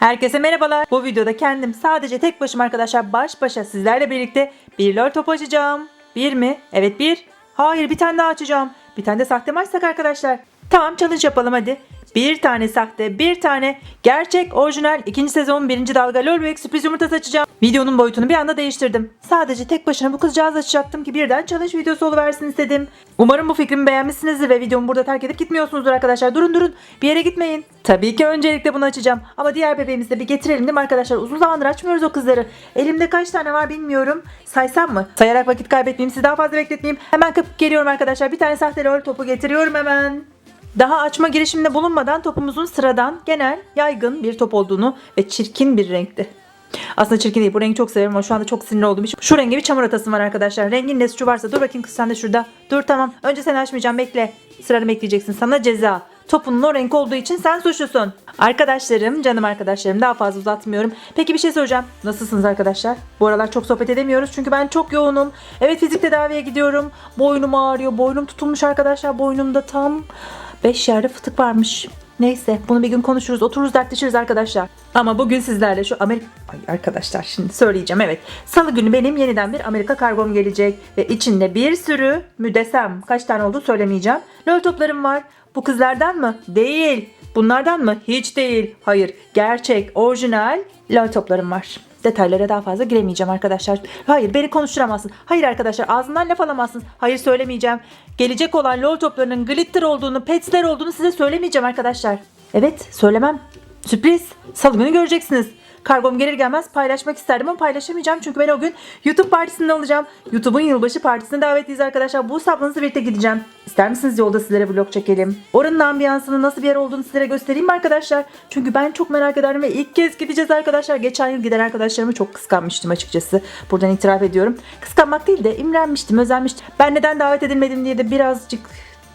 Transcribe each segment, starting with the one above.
Herkese merhabalar. Bu videoda kendim sadece tek başıma arkadaşlar baş başa sizlerle birlikte bir lol topu açacağım. Bir mi? Evet bir. Hayır bir tane daha açacağım. Bir tane de sahte mi açsak arkadaşlar? Tamam challenge yapalım hadi. Bir tane sahte, bir tane gerçek, orijinal, ikinci sezon birinci dalga lol ve sürpriz yumurtası açacağım. Videonun boyutunu bir anda değiştirdim. Sadece tek başına bu kızcağız açacaktım ki birden challenge videosu oluversin istedim. Umarım bu fikrimi beğenmişsinizdir ve videomu burada terk edip gitmiyorsunuzdur arkadaşlar. Durun durun bir yere gitmeyin. Tabii ki öncelikle bunu açacağım. Ama diğer bebeğimizi de bir getirelim değil mi arkadaşlar? Uzun zamandır açmıyoruz o kızları. Elimde kaç tane var bilmiyorum. Saysam mı? Sayarak vakit kaybetmeyeyim. Sizi daha fazla bekletmeyeyim. Hemen kapıp geliyorum arkadaşlar. Bir tane sahte lol topu getiriyorum hemen. Daha açma girişiminde bulunmadan topumuzun sıradan, genel, yaygın bir top olduğunu ve çirkin bir renkti. Aslında çirkin değil. Bu rengi çok severim ama şu anda çok sinirli olduğum için. Şu rengi bir çamur atasım var arkadaşlar. Rengin ne suçu varsa. Dur bakayım kız sen de şurada. Dur tamam. Önce seni açmayacağım. Bekle. Sıranı bekleyeceksin. Sana ceza. Topunun o renk olduğu için sen suçlusun. Arkadaşlarım, canım arkadaşlarım daha fazla uzatmıyorum. Peki bir şey soracağım. Nasılsınız arkadaşlar? Bu aralar çok sohbet edemiyoruz çünkü ben çok yoğunum. Evet fizik tedaviye gidiyorum. Boynum ağrıyor. Boynum tutulmuş arkadaşlar. Boynumda tam 5 yerde fıtık varmış. Neyse bunu bir gün konuşuruz otururuz dertleşiriz arkadaşlar. Ama bugün sizlerle şu Amerika... Ay arkadaşlar şimdi söyleyeceğim evet. Salı günü benim yeniden bir Amerika kargom gelecek. Ve içinde bir sürü müdesem kaç tane olduğu söylemeyeceğim. Lol toplarım var. Bu kızlardan mı? Değil. Bunlardan mı? Hiç değil. Hayır. Gerçek, orijinal lol toplarım var. Detaylara daha fazla giremeyeceğim arkadaşlar. Hayır beni konuşturamazsın. Hayır arkadaşlar ağzından laf alamazsın. Hayır söylemeyeceğim. Gelecek olan lol toplarının glitter olduğunu, petsler olduğunu size söylemeyeceğim arkadaşlar. Evet söylemem. Sürpriz. Salı günü göreceksiniz. Kargom gelir gelmez paylaşmak isterdim ama paylaşamayacağım çünkü ben o gün YouTube partisinde olacağım. YouTube'un yılbaşı partisine davetliyiz arkadaşlar. Bu hesabınızı birlikte gideceğim. İster misiniz yolda sizlere vlog çekelim? Oranın ambiyansının nasıl bir yer olduğunu sizlere göstereyim mi arkadaşlar? Çünkü ben çok merak ederim ve ilk kez gideceğiz arkadaşlar. Geçen yıl giden arkadaşlarımı çok kıskanmıştım açıkçası. Buradan itiraf ediyorum. Kıskanmak değil de imrenmiştim, özenmiştim. Ben neden davet edilmedim diye de birazcık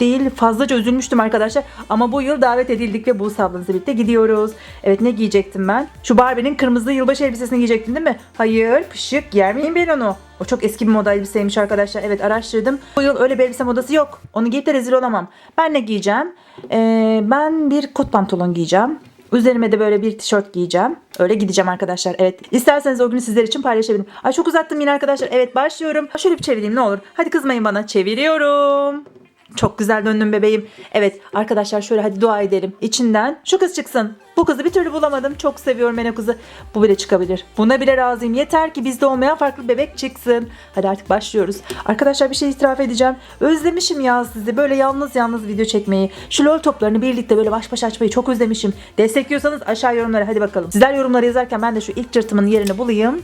değil fazlaca üzülmüştüm arkadaşlar. Ama bu yıl davet edildik ve bu ablanızla birlikte gidiyoruz. Evet ne giyecektim ben? Şu Barbie'nin kırmızı yılbaşı elbisesini giyecektim değil mi? Hayır pışık giyer miyim ben onu? O çok eski bir moda elbiseymiş arkadaşlar. Evet araştırdım. Bu yıl öyle bir elbise modası yok. Onu giyip de rezil olamam. Ben ne giyeceğim? Ee, ben bir kot pantolon giyeceğim. Üzerime de böyle bir tişört giyeceğim. Öyle gideceğim arkadaşlar. Evet. İsterseniz o günü sizler için paylaşabilirim. Ay çok uzattım yine arkadaşlar. Evet başlıyorum. Şöyle bir çevireyim ne olur. Hadi kızmayın bana. Çeviriyorum. Çok güzel döndüm bebeğim. Evet arkadaşlar şöyle hadi dua edelim. İçinden şu kız çıksın. Bu kızı bir türlü bulamadım. Çok seviyorum ben o kızı. Bu bile çıkabilir. Buna bile razıyım. Yeter ki bizde olmayan farklı bebek çıksın. Hadi artık başlıyoruz. Arkadaşlar bir şey itiraf edeceğim. Özlemişim ya sizi. Böyle yalnız yalnız video çekmeyi. Şu lol toplarını birlikte böyle baş başa açmayı çok özlemişim. Destekliyorsanız aşağı yorumlara hadi bakalım. Sizler yorumları yazarken ben de şu ilk cırtımın yerini bulayım.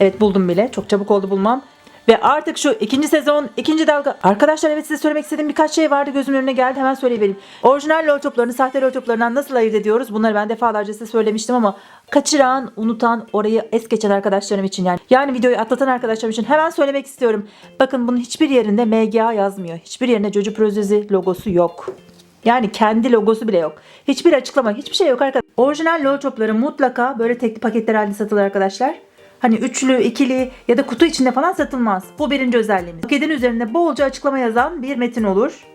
Evet buldum bile. Çok çabuk oldu bulmam. Ve artık şu ikinci sezon, ikinci dalga. Arkadaşlar evet size söylemek istediğim birkaç şey vardı gözümün önüne geldi hemen söyleyivereyim. Orijinal lol toplarını sahte lol toplarından nasıl ayırt ediyoruz? Bunları ben defalarca size söylemiştim ama kaçıran, unutan, orayı es geçen arkadaşlarım için yani. Yani videoyu atlatan arkadaşlarım için hemen söylemek istiyorum. Bakın bunun hiçbir yerinde MGA yazmıyor. Hiçbir yerinde Jojo Prozezi logosu yok. Yani kendi logosu bile yok. Hiçbir açıklama, hiçbir şey yok arkadaşlar. Orijinal lol topları mutlaka böyle tekli paketler halinde satılır arkadaşlar. Hani üçlü, ikili ya da kutu içinde falan satılmaz. Bu birinci özelliğimiz. Paketin üzerinde bolca açıklama yazan bir metin olur.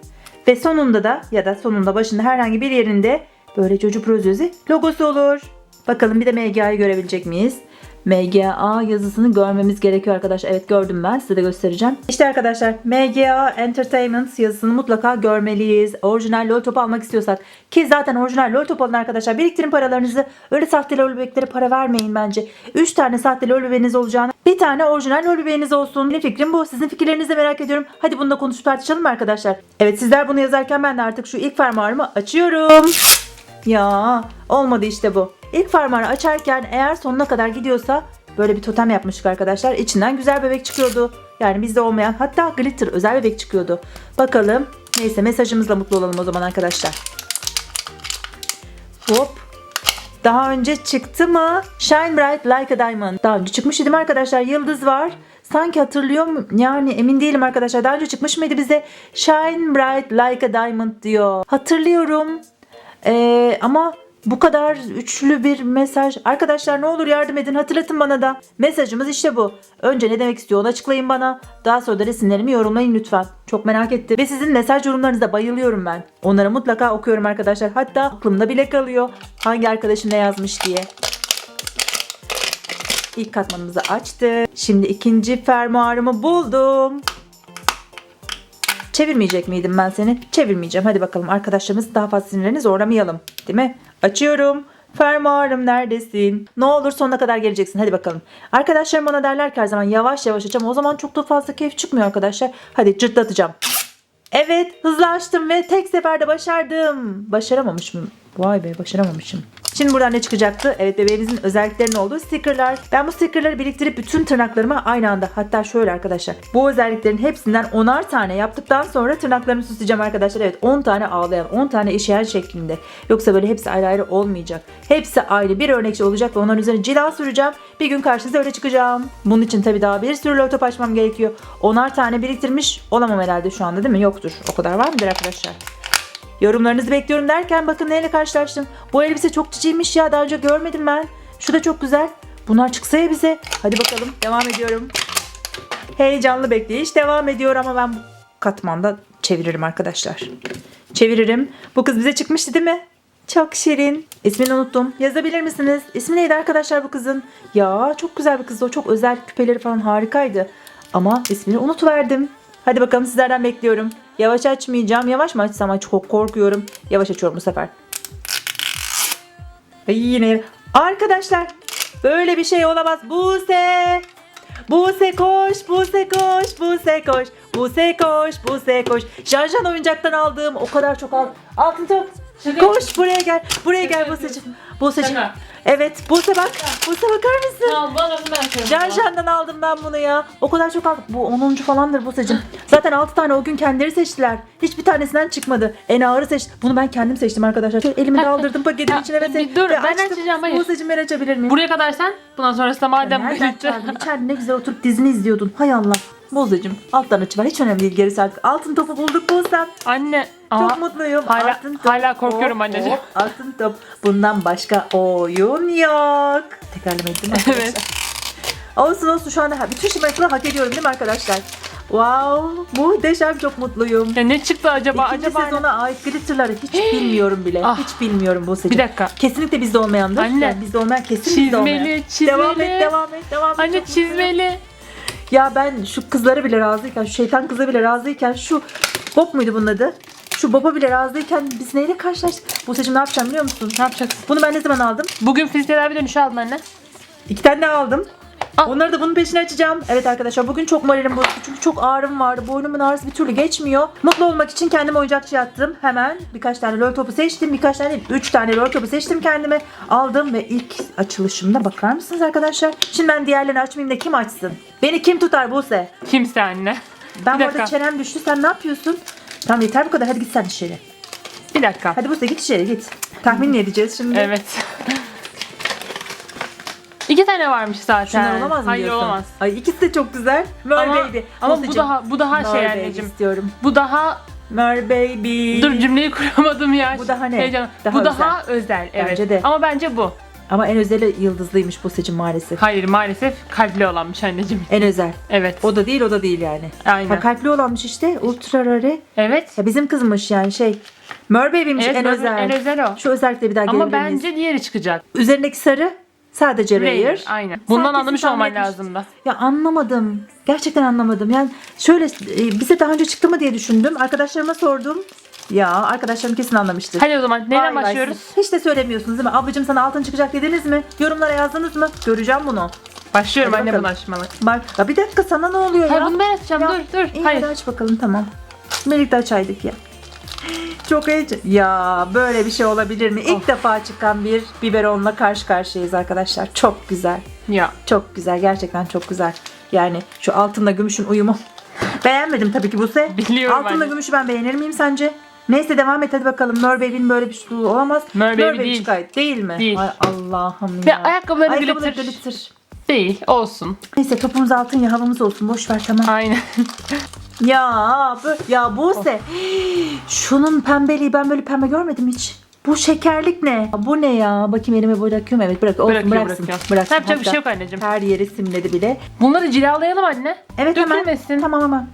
Ve sonunda da ya da sonunda başında herhangi bir yerinde böyle Jojo Prozezi logosu olur. Bakalım bir de MGA'yı görebilecek miyiz? MGA yazısını görmemiz gerekiyor arkadaşlar. Evet gördüm ben. Size de göstereceğim. İşte arkadaşlar MGA Entertainment yazısını mutlaka görmeliyiz. Orijinal lol topu almak istiyorsak. Ki zaten orijinal lol topu alın arkadaşlar. Biriktirin paralarınızı. Öyle sahte lol bebeklere para vermeyin bence. 3 tane sahte lol bebeğiniz olacağına bir tane orijinal lol bebeğiniz olsun. Benim fikrim bu. Sizin fikirlerinizi de merak ediyorum. Hadi bunu da konuşup tartışalım arkadaşlar? Evet sizler bunu yazarken ben de artık şu ilk fermuarımı açıyorum. Ya olmadı işte bu. İlk fermuarı açarken eğer sonuna kadar gidiyorsa böyle bir totem yapmıştık arkadaşlar. İçinden güzel bebek çıkıyordu. Yani bizde olmayan hatta glitter özel bebek çıkıyordu. Bakalım. Neyse mesajımızla mutlu olalım o zaman arkadaşlar. Hop. Daha önce çıktı mı? Shine Bright Like a Diamond. Daha önce çıkmış idim arkadaşlar. Yıldız var. Sanki hatırlıyor mu? Yani emin değilim arkadaşlar. Daha önce çıkmış mıydı bize? Shine Bright Like a Diamond diyor. Hatırlıyorum. Ee, ama Bu kadar üçlü bir mesaj. Arkadaşlar ne olur yardım edin hatırlatın bana da. Mesajımız işte bu. Önce ne demek istiyor onu açıklayın bana. Daha sonra da resimlerimi yorumlayın lütfen. Çok merak ettim. Ve sizin mesaj yorumlarınıza bayılıyorum ben. Onları mutlaka okuyorum arkadaşlar. Hatta aklımda bile kalıyor. Hangi arkadaşın ne yazmış diye. İlk katmanımızı açtık. Şimdi ikinci fermuarımı buldum. Çevirmeyecek miydim ben seni? Çevirmeyeceğim. Hadi bakalım arkadaşlarımız daha fazla sinirlerini zorlamayalım. Değil mi? Açıyorum. Fermuarım neredesin? Ne olur sonuna kadar geleceksin. Hadi bakalım. Arkadaşlarım bana derler ki her zaman yavaş yavaş açacağım. O zaman çok da fazla keyif çıkmıyor arkadaşlar. Hadi cırtlatacağım. Evet hızlı açtım ve tek seferde başardım. Başaramamışım. Vay be başaramamışım. Şimdi buradan ne çıkacaktı? Evet bebeğimizin özelliklerinin olduğu stickerlar. Ben bu stickerları biriktirip bütün tırnaklarıma aynı anda hatta şöyle arkadaşlar. Bu özelliklerin hepsinden onar tane yaptıktan sonra tırnaklarımı süsleyeceğim arkadaşlar. Evet 10 tane ağlayan 10 tane işeyen şeklinde. Yoksa böyle hepsi ayrı ayrı olmayacak. Hepsi ayrı bir örnekçi olacak ve onların üzerine cila süreceğim. Bir gün karşınıza öyle çıkacağım. Bunun için tabii daha bir sürü lotop açmam gerekiyor. Onar tane biriktirmiş olamam herhalde şu anda değil mi? Yoktur. O kadar var mıdır arkadaşlar? Yorumlarınızı bekliyorum derken bakın neyle karşılaştım. Bu elbise çok ciciymiş ya daha önce görmedim ben. Şu da çok güzel. Bunlar çıksa ya bize. Hadi bakalım devam ediyorum. Heyecanlı bekleyiş devam ediyor ama ben bu katmanda çeviririm arkadaşlar. Çeviririm. Bu kız bize çıkmıştı değil mi? Çok şirin. İsmini unuttum. Yazabilir misiniz? İsmi neydi arkadaşlar bu kızın? Ya çok güzel bir kızdı. O çok özel küpeleri falan harikaydı. Ama ismini unutuverdim. Hadi bakalım sizlerden bekliyorum. Yavaş açmayacağım. Yavaş mı açsam çok korkuyorum. Yavaş açıyorum bu sefer. Ay yine. Arkadaşlar böyle bir şey olamaz. Buse. Buse koş, Buse koş, Buse koş, Buse koş, Buse koş. Janjan oyuncaktan aldığım o kadar çok aldım. Altın top. Şaka Koş buraya gel. Buraya gel Buse'cim. Buse'cim. Evet Buse bak. Buse bakar mısın? Tamam bana ben açarım. Janjan'dan aldım ben bunu ya. O kadar çok aldım. Bu 10. falandır Buse'cim. Zaten 6 tane o gün kendileri seçtiler. Hiçbir tanesinden çıkmadı. En ağırı seçti. Bunu ben kendim seçtim arkadaşlar. Şöyle elimi daldırdım paketin Ya, içine ve, bir se- dur, ve ben açtım. açacağım, hayır. Buse'cim ben açabilir miyim? Buraya kadar sen. Bundan sonrası da madem Nereden çaldın? İçeride ne güzel oturup dizini izliyordun. Hay Allah. Bozacım alttan açıver. Hiç önemli değil gerisi artık. Altın topu bulduk Bozem. Anne. Çok Aa, mutluyum. hala- altın top. hala korkuyorum Hop, anneciğim. hop, altın top. Bundan başka oyun yok. Değil mi arkadaşlar? Evet. Olsun olsun şu anda bütün şımarıklığı hak ediyorum değil mi arkadaşlar? Wow muhteşem çok mutluyum. Ya ne çıktı acaba? İkinci acaba sezona ait glitterları hiç bilmiyorum bile. Ah. Hiç bilmiyorum bu Bir dakika. Kesinlikle bizde olmayandır. Anne. Yani bizde olmayan kesin bizde olmayan. Çizmeli, çizmeli. Devam et, devam et, devam et. Anne Çok mutluyum. çizmeli. Ya ben şu kızlara bile razıyken, şu şeytan kıza bile razıyken, şu Bob muydu bunun adı? Şu Bob'a bile razıyken biz neyle karşılaştık? Bu seçim ne yapacağım biliyor musun? Ne yapacaksın? Bunu ben ne zaman aldım? Bugün fizik tedavi dönüşü aldın anne. İki tane daha aldım. Al. Onları da bunun peşine açacağım. Evet arkadaşlar bugün çok moralim bozuldu. Çünkü çok ağrım vardı. Boynumun ağrısı bir türlü geçmiyor. Mutlu olmak için kendime oyuncakçı attım. Hemen birkaç tane lol topu seçtim. Birkaç tane değil. Üç tane lol topu seçtim kendime. Aldım ve ilk açılışımda bakar mısınız arkadaşlar? Şimdi ben diğerlerini açmayayım da kim açsın? Beni kim tutar Buse? Kimse anne. Ben Bir bu arada dakika. çenem düştü. Sen ne yapıyorsun? Tamam yeter bu kadar. Hadi git sen içeri. Bir dakika. Hadi Buse git içeri git. Tahmin ne edeceğiz şimdi? Evet. İki tane varmış zaten. Şunlar olamaz mı Hayır diyorsun? olamaz. Ay ikisi de çok güzel. Mer Ama, Baby. ama bu Buse'cim, daha bu daha Mer şey Baby anneciğim. istiyorum. Bu daha Mer Baby. dur cümleyi kuramadım ya. Bu daha ne? Heyecan. Daha bu daha özel. Evet. Bence de. Ama bence bu. Ama en özeli yıldızlıymış bu seçim maalesef. Hayır maalesef kalpli olanmış anneciğim. En özel. Evet. O da değil o da değil yani. Aynen. Ha, kalpli olanmış işte. Ultra rare. Evet. Ya bizim kızmış yani şey. Mer Baby'miş Evet, en en özel. en özel o. Şu özellikle bir daha Ama gelebilir miyiz? bence diğeri çıkacak. Üzerindeki sarı sadece rare. Rare. Aynen. Bundan kesin anlamış olman lazım da. Ya anlamadım. Gerçekten anlamadım. Yani şöyle e, bize daha önce çıktı mı diye düşündüm. Arkadaşlarıma sordum. Ya arkadaşlarım kesin anlamıştır. Hadi o zaman Vay neyden vay başlıyoruz? Hiç de söylemiyorsunuz değil mi? Ablacığım sana altın çıkacak dediniz mi? Yorumlara yazdınız mı? Göreceğim bunu. Başlıyorum Hadi anne bakalım. bunu açmalı. Bak ya bir dakika sana ne oluyor Hayır ya? bunu ben açacağım. Ya, Dur dur. İyi Hayır. hadi aç bakalım tamam. Birlikte açaydık ya. Çok heyecan. Ya böyle bir şey olabilir mi? İlk Of. defa çıkan bir biberonla karşı karşıyayız arkadaşlar. Çok güzel. Ya. Çok güzel. Gerçekten çok güzel. Yani şu altınla gümüşün uyumu. Beğenmedim tabii ki Buse. Biliyorum Altınla anne. gümüşü ben beğenir miyim sence? Neyse devam et hadi bakalım. Mer Baby'nin böyle bir şey olamaz. Baby değil. çıkar. Değil mi? Değil. Ay Allah'ım Ve ya. ayakkabıları Ayakkabıları glitter. glitter. Değil. Olsun. Neyse topumuz altın ya havamız olsun. Boş ver tamam. Aynen. Ya bu ya Buse. Şunun pembeliği ben böyle pembe görmedim hiç. Bu şekerlik ne? Bu ne ya? Bakayım elime bırakıyorum. Evet bırak. Olsun Bırakıyor, bıraksın. bırakıyor. Bıraksın. Yapacak bir şey yok anneciğim. Her yeri simledi bile. Bunları cilalayalım anne. Evet Dökülmesin. hemen. Tamam hemen.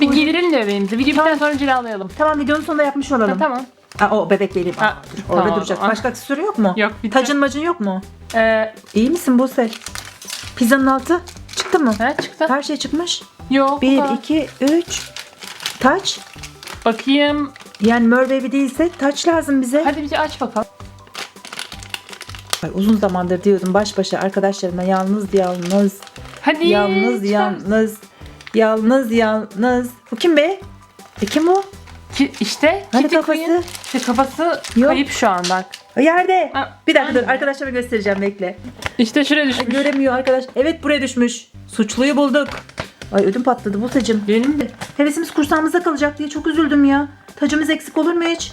Bir giydirelim de bebeğimizi. Video Tamam. sonra cilalayalım. Tamam videonun sonunda yapmış olalım. Ha, tamam. Aa, o bebek benim. Ha, Dur, Orada tamam, duracak. tamam. Başka aksesuarı yok mu? Yok, bitti. Tacın macın yok mu? Ee, İyi misin Buse? Pizzanın altı çıktı mı? ha, çıktı. Her şey çıkmış. Yok. 1, bu da. 2, 3. Taç. Bakayım. Yani Mör Baby değilse taç lazım bize. Hadi bir aç bakalım. Ay, uzun zamandır diyordum baş başa arkadaşlarımla yalnız yalnız. Hadi. Yalnız çıkar yalnız. Yalnız yalnız. Bu kim be? E kim o? Ki, işte. Hani Kitty kafası? Queen. İşte kafası Yok. kayıp şu an bak. O yerde. Ha, Bir dakika dur aynen. arkadaşlarıma göstereceğim bekle. İşte şuraya Ay, düşmüş. göremiyor arkadaş. Evet buraya düşmüş. Suçluyu bulduk. Ay ödüm patladı Buse'cim. Benim de. Hevesimiz kursağımıza kalacak diye çok üzüldüm ya. Tacımız eksik olur mu hiç?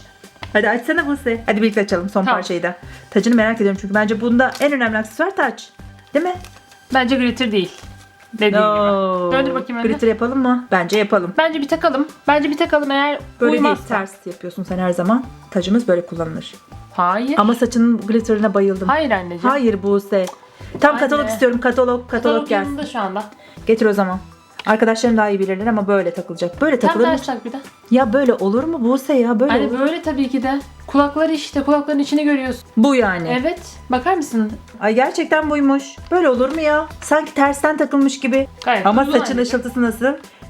Hadi açsana Buse. Hadi birlikte açalım son Tamam. parçayı da. Tacını merak ediyorum çünkü bence bunda en önemli aksesuar taç. Değil mi? Bence glitter değil. Dediğim No. gibi. Döndür bakayım anne. Glitter yapalım mı? Bence yapalım. Bence bir takalım. Bence bir takalım eğer Böyle değil uymazsa. ters yapıyorsun sen her zaman. Tacımız böyle kullanılır. Hayır. Ama saçının glitterine bayıldım. Hayır anneciğim. Hayır Buse. Tam Anne. katalog istiyorum. Katalog, katalog Katalog gelsin. yanında şu anda. Getir o zaman. Arkadaşlarım daha iyi bilirler ama böyle takılacak. Böyle Tam takılır mı? ters tak bir de. Ya böyle olur mu Buse ya? Böyle Hani olur. böyle tabii ki de. Kulakları işte kulakların içini görüyorsun. Bu yani. Evet. Bakar mısın? Ay gerçekten buymuş. Böyle olur mu ya? Sanki tersten takılmış gibi. Gayet Ama saçın anneciğim. ışıltısı nasıl?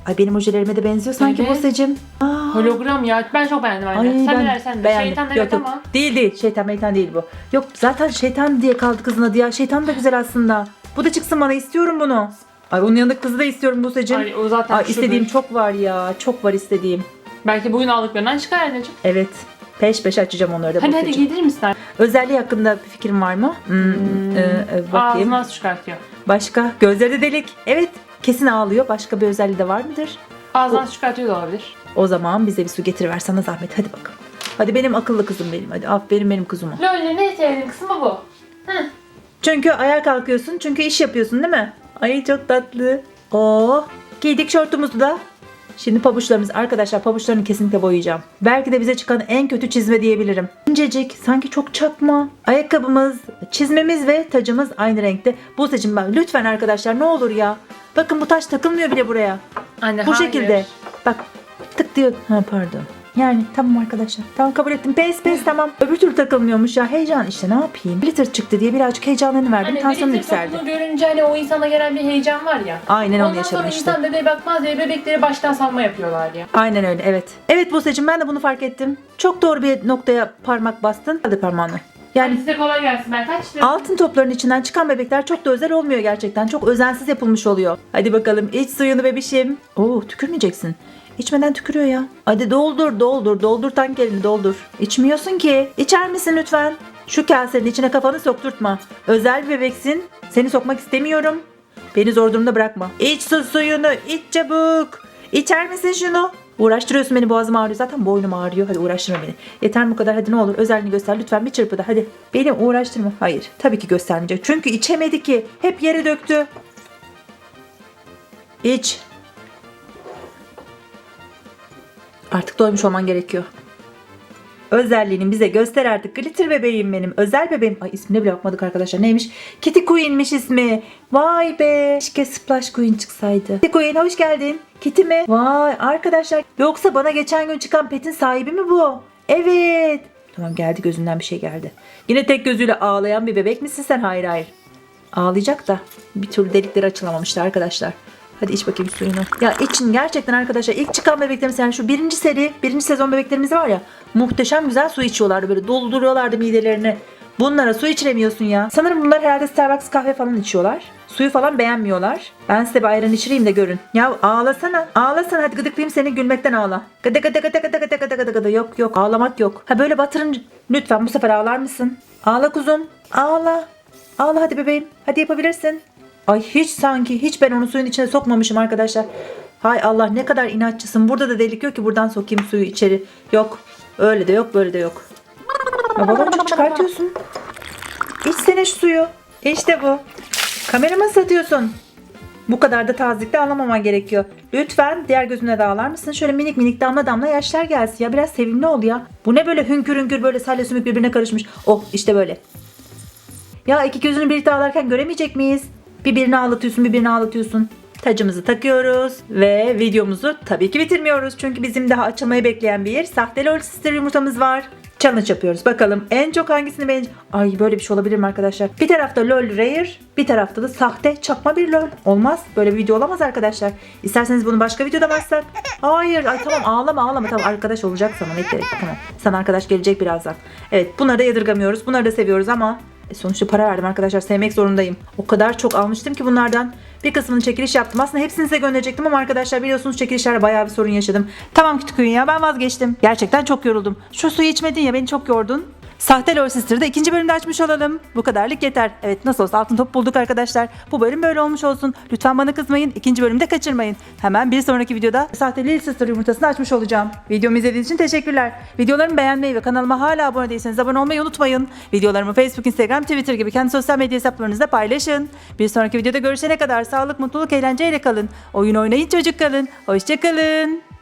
Ay benim ojelerime de benziyor sanki Evet. Buse'cim. Aa. Hologram ya. Ben çok beğendim anne. Ay sen ben dersen de. beğendim. Şeytan Yok, evet yok. ama. Değil değil. Şeytan meytan değil bu. Yok zaten şeytan diye kaldı kızın adı ya. Şeytan da güzel aslında. Bu da çıksın bana istiyorum bunu. Ay onun yanındaki kızı da istiyorum Buse'cim. Ay o zaten Ay şudur. istediğim çok var ya. Çok var istediğim. Belki bugün aldıklarından çıkar anneciğim. Evet. Peş peşe açacağım onları da Hadi hadi Buse'cim. giydirir misin? Özelliği hakkında bir fikrin var mı? Hmm, e, e, bakayım. Ağzına çıkartıyor. Başka? Gözleri de delik. Evet. Kesin ağlıyor. Başka bir özelliği de var mıdır? Ağzından çıkartıyor da olabilir. O zaman bize bir su getiriver sana zahmet. Hadi bakalım. Hadi benim akıllı kızım benim. Hadi aferin benim kızıma. Lolly ne sevdiğin kısmı bu. Çünkü ayağa kalkıyorsun. Çünkü iş yapıyorsun değil mi? Ay çok tatlı. Oo. Giydik şortumuzu da. Şimdi pabuçlarımız. Arkadaşlar pabuçlarını kesinlikle boyayacağım. Belki de bize çıkan en kötü çizme diyebilirim. İncecik. Sanki çok çakma. Ayakkabımız, çizmemiz ve tacımız aynı renkte. Bu seçim ben. Lütfen arkadaşlar ne olur ya. Bakın bu taş takılmıyor bile buraya. Anne Bu hayır. şekilde. Bak tık diyor. Ha pardon. Yani tamam arkadaşlar. Tamam kabul ettim. Pes pes tamam. Öbür türlü takılmıyormuş ya. Heyecan işte ne yapayım. Glitter çıktı diye birazcık heyecanlarını verdim. Hani Tansiyonum birlikte yükseldi. görünce hani o insana gelen bir heyecan var ya. Aynen onu Ondan yaşadım sonra işte. insan bebeğe bakmaz diye bebekleri baştan salma yapıyorlar ya. Aynen öyle evet. Evet Buse'cim ben de bunu fark ettim. Çok doğru bir noktaya parmak bastın. Hadi parmağını. Yani Yani size kolay gelsin ben kaç lira? altın topların içinden çıkan bebekler çok da özel olmuyor gerçekten. Çok özensiz yapılmış oluyor. Hadi bakalım iç suyunu bebişim. Oo tükürmeyeceksin. İçmeden tükürüyor ya. Hadi doldur doldur doldur tankerini doldur. İçmiyorsun ki. İçer misin lütfen? Şu kasenin içine kafanı sokturtma. Özel bir bebeksin. Seni sokmak istemiyorum. Beni zor durumda bırakma. İç su suyunu iç çabuk. İçer misin şunu? Uğraştırıyorsun beni boğazım ağrıyor. Zaten boynum ağrıyor. Hadi uğraştırma beni. Yeter bu kadar? Hadi ne olur özelliğini göster. Lütfen bir çırpıda. Hadi. Beni uğraştırma. Hayır. Tabii ki göstermeyecek. Çünkü içemedi ki. Hep yere döktü. İç. Artık doymuş olman gerekiyor. Özelliğini bize göster artık. Glitter bebeğim benim. Özel bebeğim. Ay ismine bile bakmadık arkadaşlar. Neymiş? Kitty Queen'miş ismi. Vay be. Keşke Splash Queen çıksaydı. Kitty Queen hoş geldin. Kitty mi? Vay arkadaşlar. Yoksa bana geçen gün çıkan petin sahibi mi bu? Evet. Tamam geldi gözünden bir şey geldi. Yine tek gözüyle ağlayan bir bebek misin sen? Hayır hayır. Ağlayacak da bir türlü delikleri açılamamıştı arkadaşlar. Hadi iç bakayım suyunu. Ya için gerçekten arkadaşlar ilk çıkan bebeklerimiz yani şu birinci seri, birinci sezon bebeklerimiz var ya muhteşem güzel su içiyorlardı böyle dolduruyorlardı midelerini. Bunlara su içiremiyorsun ya. Sanırım bunlar herhalde Starbucks kahve falan içiyorlar. Suyu falan beğenmiyorlar. Ben size bir ayran içireyim de görün. Ya ağlasana. Ağlasana hadi gıdıklayayım seni gülmekten ağla. Gıdı gıdı gıdı gıdı gıdı gıdı gıdı gıdı. Yok yok ağlamak yok. Ha böyle batırın. Lütfen bu sefer ağlar mısın? Ağla kuzum. Ağla. Ağla hadi bebeğim. Hadi yapabilirsin. Ay hiç sanki hiç ben onu suyun içine sokmamışım arkadaşlar. Hay Allah ne kadar inatçısın. Burada da delik yok ki buradan sokayım suyu içeri. Yok. Öyle de yok böyle de yok. Ya baloncuk çıkartıyorsun. İçsene şu suyu. İşte bu. Kamerama satıyorsun. Bu kadar da tazikli ağlamaman gerekiyor. Lütfen diğer gözüne de ağlar mısın? Şöyle minik minik damla damla yaşlar gelsin ya. Biraz sevimli ol ya. Bu ne böyle hünkür hünkür böyle salya sümük birbirine karışmış. Oh işte böyle. Ya iki gözünü birlikte ağlarken göremeyecek miyiz? Bir birini ağlatıyorsun bir birini ağlatıyorsun. Tacımızı takıyoruz ve videomuzu tabii ki bitirmiyoruz. Çünkü bizim daha açılmayı bekleyen bir sahte lol sister yumurtamız var. Challenge yapıyoruz. Bakalım en çok hangisini beğenecek? Ay böyle bir şey olabilir mi arkadaşlar? Bir tarafta lol rare, bir tarafta da sahte çakma bir lol. Olmaz. Böyle bir video olamaz arkadaşlar. İsterseniz bunu başka videoda baksak. Hayır. Ay tamam ağlama ağlama. Tamam arkadaş olacak sana. Ne gerek? Tamam. Sana arkadaş gelecek birazdan. Evet bunları da yadırgamıyoruz. Bunları da seviyoruz ama e, sonuçta para verdim arkadaşlar. Sevmek zorundayım. O kadar çok almıştım ki bunlardan. Bir kısmını çekiliş yaptım. Aslında hepsini size gönderecektim ama arkadaşlar biliyorsunuz çekilişlerde bayağı bir sorun yaşadım. Tamam küçük oyun ya ben vazgeçtim. Gerçekten çok yoruldum. Şu suyu içmedin ya beni çok yordun. Sahte Lord Sister'ı ikinci bölümde açmış olalım. Bu kadarlık yeter. Evet nasıl olsa altın top bulduk arkadaşlar. Bu bölüm böyle olmuş olsun. Lütfen bana kızmayın. İkinci bölümde kaçırmayın. Hemen bir sonraki videoda sahte Lil Sister yumurtasını açmış olacağım. Videomu izlediğiniz için teşekkürler. Videolarımı beğenmeyi ve kanalıma hala abone değilseniz abone olmayı unutmayın. Videolarımı Facebook, Instagram, Twitter gibi kendi sosyal medya hesaplarınızda paylaşın. Bir sonraki videoda görüşene kadar sağlık, mutluluk, eğlenceyle kalın. Oyun oynayın çocuk kalın. Hoşçakalın.